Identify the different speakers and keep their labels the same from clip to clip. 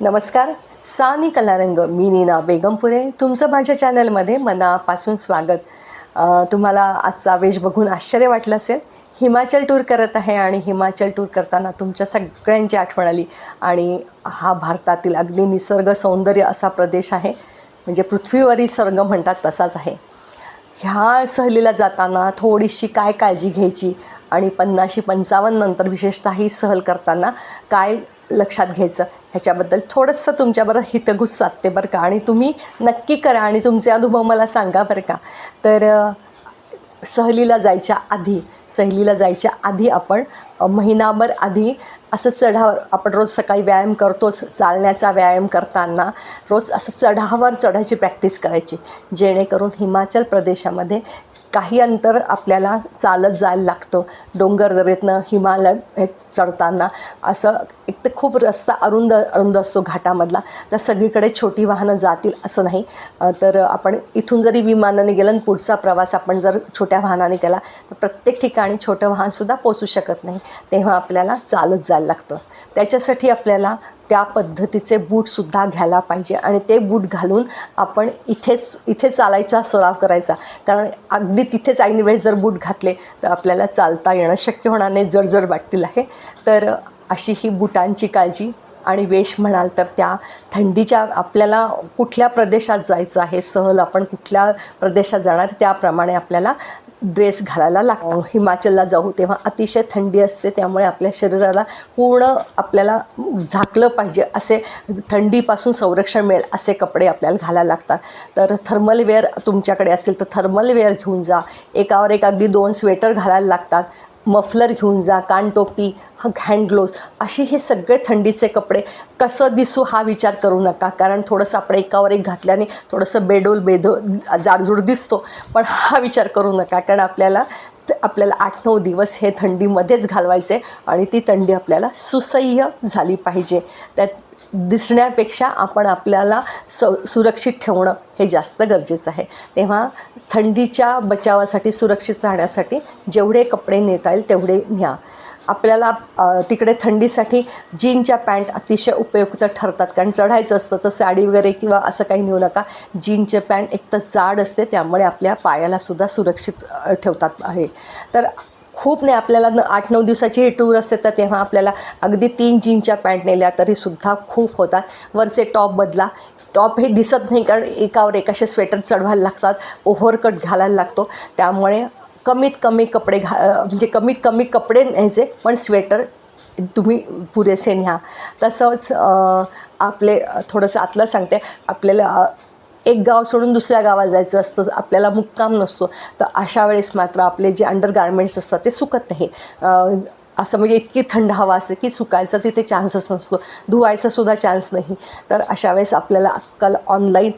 Speaker 1: नमस्कार सानी कलारंग मी नीना बेगमपुरे. तुमचं माझ्या चॅनलमध्ये मनापासून स्वागत. तुम्हाला आजचा वेश बघून आश्चर्य वाटलं असेल. हिमाचल टूर करत आहे आणि हिमाचल टूर करताना तुमच्या सगळ्यांची आठवण आली. आणि हा भारतातील अगदी निसर्ग सौंदर्य असा प्रदेश आहे. म्हणजे पृथ्वीवरील स्वर्ग म्हणतात तसाच आहे. ह्या सहलीला जाताना थोडीशी काय काळजी घ्यायची आणि पन्नाशी पंचावन्न नंतर विशेषतः ही सहल करताना काय लक्षात घ्यायचं. ह्याच्याबद्दल थोडंसं तुमच्याबरोबर हितगुज साधते बरं का. आणि तुम्ही नक्की करा आणि तुमचे अनुभव मला सांगा बरं का. तर सहलीला जायच्या आधी सहलीला जायच्या आधी आपण महिनाभर आधी असं चढावर आपण रोज सकाळी व्यायाम करतोच चालण्याचा व्यायाम करताना रोज असं चढावर चढायची प्रॅक्टिस करायची. जेणेकरून हिमाचल प्रदेशामध्ये काही अंतर आपल्याला चालत जायला लागतं. डोंगर दरीतनं हिमालय हे चढताना. असं एक तर खूप रस्ता अरुंद अरुंद असतो घाटामधला. तर सगळीकडे छोटी वाहनं जातील असं नाही. तर आपण इथून जरी विमानाने गेलं आणि पुढचा प्रवास आपण जर छोट्या वाहनाने केला तर प्रत्येक ठिकाणी छोटं वाहनसुद्धा पोचू शकत नाही. तेव्हा आपल्याला चालत जायला लागतं. त्याच्यासाठी आपल्याला त्या पद्धतीचे बूटसुद्धा घ्यायला पाहिजे आणि ते बूट घालून आपण इथेच इथे चालायचा सराव करायचा. कारण अगदी तिथेच ऐनवेळेस जर बूट घातले तर आपल्याला चालता येणं शक्य होणार नाही जडजड वाटतील आहे. तर अशी ही बुटांची काळजी आणि वेश म्हणाल तर त्या थंडीच्या आपल्याला कुठल्या प्रदेशात जायचं आहे सहल आपण कुठल्या प्रदेशात जाणार त्याप्रमाणे आपल्याला ड्रेस घालायला लागतो हिमाचलला जाऊ तेव्हा अतिशय थंडी असते त्यामुळे आपल्या शरीराला पूर्ण आपल्याला झाकलं पाहिजे असे थंडीपासून संरक्षण मिळेल असे कपडे आपल्याला घालायला लागतात. तर थर्मल वेअर तुमच्याकडे असेल तर थर्मल वेअर घेऊन जा. एकावर एक अगदी दोन स्वेटर घालायला लागतात. मफलर घेऊन जा कानटोपी हँडग्लोव्ज अशी हे सगळे थंडीचे कपडे कसं दिसू हा विचार करू नका. कारण थोडंसं आपण एकावर एक घातल्याने थोडंसं बेडोल बेदो जाडजूड दिसतो. पण हा विचार करू नका कारण आपल्याला आपल्याला आठ नऊ दिवस हे थंडीमध्येच घालवायचे आणि ती थंडी आपल्याला सुसह्य झाली पाहिजे. त्यात दिसण्यापेक्षा आपण आपल्याला स सुरक्षित ठेवणं हे जास्त गरजेचं आहे. तेव्हा थंडीच्या बचावासाठी सुरक्षित राहण्यासाठी जेवढे कपडे नेता येईल तेवढे न्या. आपल्याला तिकडे थंडीसाठी जीनच्या पॅन्ट अतिशय उपयुक्त ठरतात. कारण चढायचं असतं तर साडी वगैरे किंवा असं काही नेऊ नका. जीनचे पॅन्ट एक तर जाड असते त्यामुळे आपल्या पायालासुद्धा सुरक्षित ठेवतात आहे. तर खूप नाही आपल्याला न आठ नऊ दिवसाची टूर असते तर तेव्हा आपल्याला अगदी तीन जीनच्या पॅन्ट नेल्या तरीसुद्धा खूप होतात. वरचे टॉप बदला. टॉप हे दिसत नाही कारण एकावर एकाशे असे स्वेटर चढवायला लागतात ओव्हरकट घालायला लागतो. त्यामुळे कमीत कमी कपडे घा म्हणजे कमीत कमी कपडे न्यायचे पण स्वेटर तुम्ही पुरेसे न्या. तसंच आपले थोडंसं आतलं सांगते. आपल्याला एक गाव सोडून दुसऱ्या गावात जायचं असतं आपल्याला मुक्काम नसतो. तर अशा वेळेस मात्र आपले जे अंडर गार्मेंट्स असतात ते सुकत नाही असं म्हणजे इतकी थंड हवा असते की सुकायचा तिथे चान्सच नसतो. धुवायचा सुद्धा चान्स नाही. तर अशा वेळेस आपल्याला आजकाल ऑनलाईन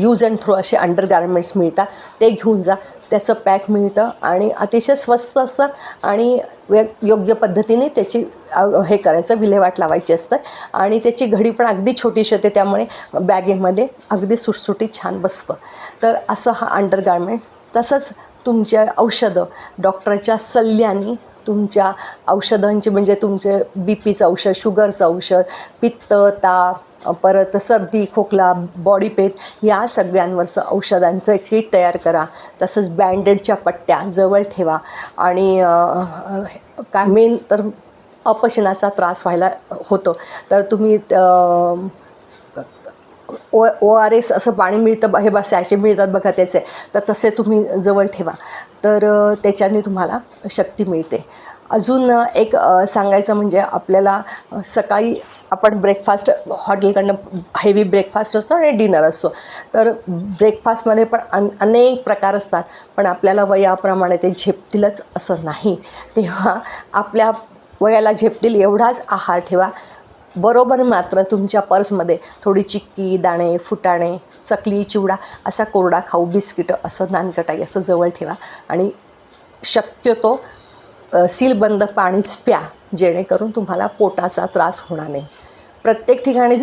Speaker 1: यूज अँड थ्रू असे अंडर गार्मेंट्स मिळतात. ते घेऊन जा. त्याचं पॅक मिळतं आणि अतिशय स्वस्त असतात आणि व्य योग्य पद्धतीने त्याची हे करायचं विल्हेवाट लावायची असतं. आणि त्याची घडी पण अगदी छोटीशी होते त्यामुळे बॅगेमध्ये अगदी सुटसुटीत छान बसतं. तर असं हा अंडरगार्मेंट. तसंच तुमच्या औषधं. डॉक्टरच्या सल्ल्याने तुमच्या औषधांची म्हणजे तुमचे बी पीचं औषध शुगरचं औषध पित्त ताप परत सर्दी खोकला बॉडी पेन या सगळ्यांवरचं औषधांचं एक किट तयार करा. तसंच बँडेडच्या पट्ट्या जवळ ठेवा. आणि काय मेन तर अपचनाचा त्रास व्हायला होतो. तर तुम्ही ओ ओ आर एस असं पाणी मिळतं हे बा सॅचे मिळतात बघा त्याचे. तर तसे तुम्ही जवळ ठेवा. तर त्याच्याने तुम्हाला शक्ती मिळते. अजून एक सांगायचं म्हणजे आपल्याला सकाळी आपण ब्रेकफास्ट हॉटेलकडनं हेवी ब्रेकफास्ट असतो आणि डिनर असतो. तर ब्रेकफास्टमध्ये पण अन अनेक प्रकार असतात पण आपल्याला वयाप्रमाणे ते झेपतीलच असं नाही. तेव्हा आपल्या वयाला झेपतील एवढाच आहार ठेवा. बरोबर मात्र तुमच्या पर्समध्ये थोडी चिक्की दाणे फुटाणे चकली चिवडा असा कोरडा खाऊ बिस्किटं असं नानकटाई असं जवळ ठेवा आणि शक्यतो सीलबंद पाणीच प्या जेणेकरून तुम्हाला पोटाचा त्रास होणार नाही. प्रत्येक ठिकाणी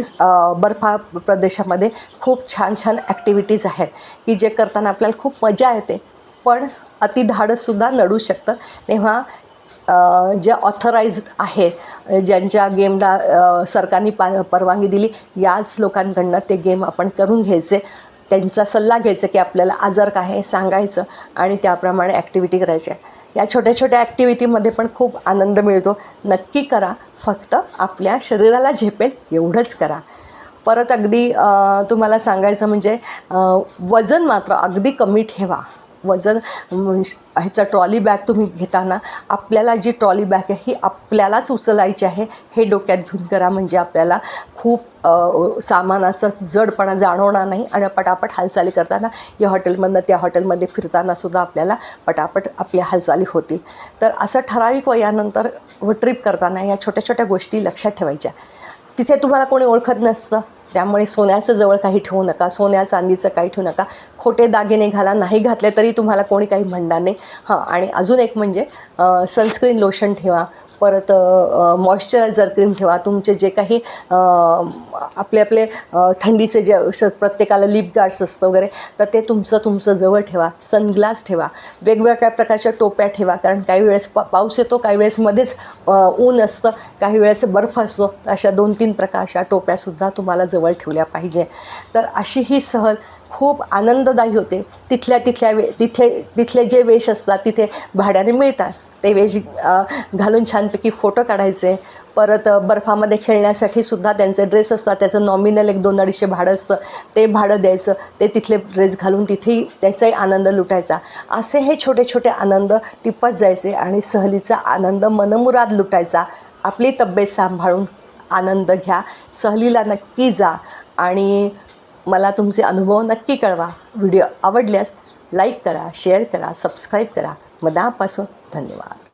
Speaker 1: बर्फा प्रदेशामध्ये खूप छान छान ॲक्टिव्हिटीज आहेत की जे करताना आपल्याला खूप मजा येते. पण अतिधाडसुद्धा नडू शकतं. तेव्हा ज्या ऑथराइज्ड आहे ज्यांच्या गेमला सरकारने पा परवानगी दिली याच लोकांकडनं ते गेम आपण करून घ्यायचे. त्यांचा सल्ला घ्यायचा की आपल्याला आजार काय आहे सांगायचं आणि त्याप्रमाणे ॲक्टिव्हिटी करायच्या या छोट्या छोट्या ॲक्टिव्हिटीमध्ये पण खूप आनंद मिळतो. नक्की करा. फक्त आपल्या शरीराला झेपेल एवढंच करा. परत अगदी तुम्हाला सांगायचं म्हणजे वजन मात्र अगदी कमी ठेवा. वजन ह्याचा ट्रॉली बॅग तुम्ही घेताना आपल्याला जी ट्रॉली बॅग आहे ही आपल्यालाच उचलायची आहे हे डोक्यात घेऊन करा. म्हणजे आपल्याला खूप सामानाचा जडपणा जाणवणार नाही आणि पटापट हालचाली करताना या हॉटेलमधनं त्या हॉटेलमध्ये फिरताना सुद्धा आपल्याला पटापट आपल्या हालचाली होतील. तर असं ठराविक वयानंतर व ट्रिप करताना या छोट्या छोट्या गोष्टी लक्षात ठेवायच्या. तिथे तुम्हाला कोणी ओळखत नसतं. त्यामुळे सोन्याचं जवळ काही ठेवू नका. सोन्या चांदीचं काही ठेवू नका. खोटे दागिने घाला नाही घातले तरी तुम्हाला कोणी काही म्हणणार नाही. हां आणि अजून एक म्हणजे सनस्क्रीन लोशन ठेवा. परत मॉइश्चरायझर क्रीम ठेवा तुमचे जे काही आपले आपले थंडीचे जे प्रत्येकाला लिप गार्ड्स असतं वगैरे तर ते तुमचं तुमचं जवळ ठेवा. सनग्लास ठेवा. वेगवेगळ्या प्रकारच्या टोप्या ठेवा कारण काही वेळेस पा पाऊस येतो काही वेळेस मध्येच ऊन असतं काही वेळेस बर्फ असतो अशा दोन तीन प्रकारच्या टोप्यासुद्धा तुम्हाला जवळ ठेवल्या पाहिजे. तर अशी ही सहल खूप आनंददायी होते. तिथल्या तिथल्या वे तिथे तिथले जे वेश असतात तिथे भाड्याने मिळतात. ते वेज घालून छानपैकी फोटो काढायचे. परत बर्फामध्ये खेळण्यासाठी सुद्धा त्यांचे ड्रेस असतात. त्याचं नॉमिनल एक दोन अडीचशे भाडं असतं. ते भाडं द्यायचं. ते तिथले ड्रेस घालून तिथेही त्याचाही आनंद लुटायचा. असे हे छोटे छोटे आनंद टिपत जायचे आणि सहलीचा आनंद मनमुराद लुटायचा. आपली तब्येत सांभाळून आनंद घ्या. सहलीला नक्की जा आणि मला तुमचे अनुभव नक्की कळवा. व्हिडिओ आवडल्यास लाईक करा शेअर करा सबस्क्राईब करा. मनापासून धन्यवाद.